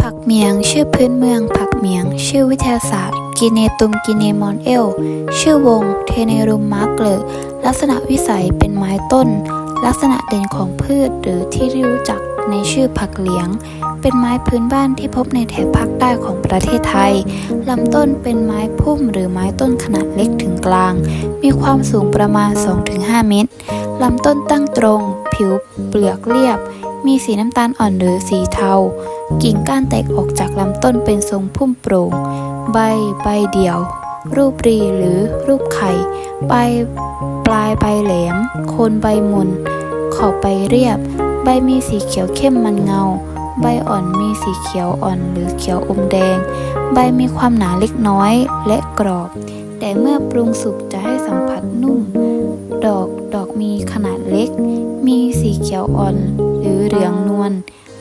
ผักเมียง ชื่อพื้นเมือง ผักเมียง ชื่อวิทยาศาสตร์ กิเนตุมกิเนมอนเอล ชื่อวง เทเนรุมมาร์เกลลักษณะวิสัยเป็นไม้ต้น ลักษณะเด่นของพืชหรือที่รู้จักในชื่อผักเหลียง เป็นไม้พื้นบ้านที่พบในแถบภาคใต้ของประเทศไทย ลำต้นเป็นไม้พุ่มหรือไม้ต้นขนาดเล็กถึงกลาง มีความสูงประมาณ 2-5 เมตร ลำต้นตั้งตรง ผิวเปลือกเรียบ มีสีน้ำตาลอ่อนหรือสีเทา กิ่งก้านแตกออกจากลำต้นเป็นทรงพุ่มโปร่ง ใบใบเดี่ยว รูปรีหรือรูปไข่ ใบปลายใบแหลม โคนใบมนขอบใบเรียบ ใบมีสีเขียวเข้มมันเงา ใบอ่อนมีสีเขียวอ่อนหรือเขียวอมแดง ใบมีความหนาเล็กน้อยและกรอบ แต่เมื่อปรุงสุกจะให้สัมผัสนุ่ม ดอกดอกมีขนาดเล็ก มีสีเขียวอ่อน รือเหลืองนวล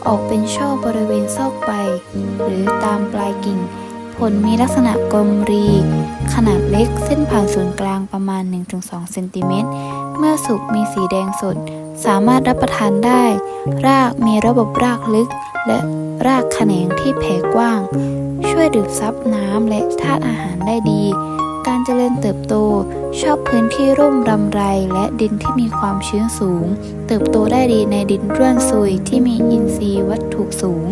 ออกเป็นช่อบริเวณซอกใบ หรือตามปลายกิ่ง ผลมีลักษณะกลมรี ขนาดเล็กเส้นผ่านศูนย์กลางประมาณ 1-2 เซนติเมตร เมื่อสุกมีสีแดงสด สามารถรับประทานได้ รากมีระบบรากลึก และรากแขนงที่แผ่กว้าง ช่วยดูดซับน้ำและธาตุอาหารได้ดี การเจริญเติบโตชอบพื้นที่ร่มรำไรและดินที่มีความชื้นสูง เติบโตได้ดีในดินร่วนซุยที่มีอินทรีย์วัตถุสูง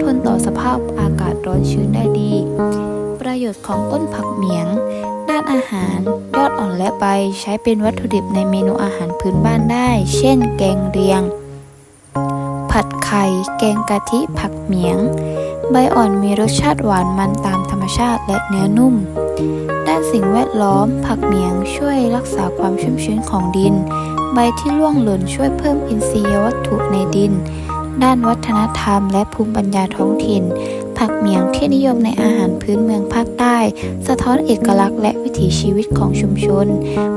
ทนต่อสภาพอากาศร้อนชื้นได้ดี ประโยชน์ของต้นผักเหมียง ด้านอาหาร ยอดอ่อนและใบใช้เป็นวัตถุดิบในเมนูอาหารพื้นบ้านได้ เช่น แกงเรียง ผัดไข่ แกงกะทิผักเหมียง ใบอ่อนมีรสชาติหวานมันตามธรรม ชาติและเนื้อนุ่ม ด้านสิ่งแวดล้อม ผักเหมียงช่วยรักษาความชุ่มชื้นของดิน ใบที่ร่วงหล่นช่วยเพิ่มอินทรียวัตถุในดิน ด้านวัฒนธรรมและภูมิปัญญาท้องถิ่น ผักเหมียงที่นิยมในอาหารพื้นเมืองภาคใต้ สะท้อนเอกลักษณ์และวิถีชีวิตของชุมชน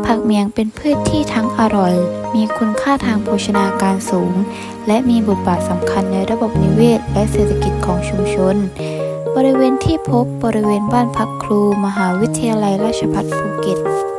ผักเหมียงเป็นพืชที่ทั้งอร่อย มีคุณค่าทางโภชนาการสูง และมีบทบาทสำคัญในระบบนิเวศ และเศรษฐกิจของชุมชน บริเวณที่พบบริเวณบ้านพักครู มหาวิทยาลัยราชภัฏภูเก็ต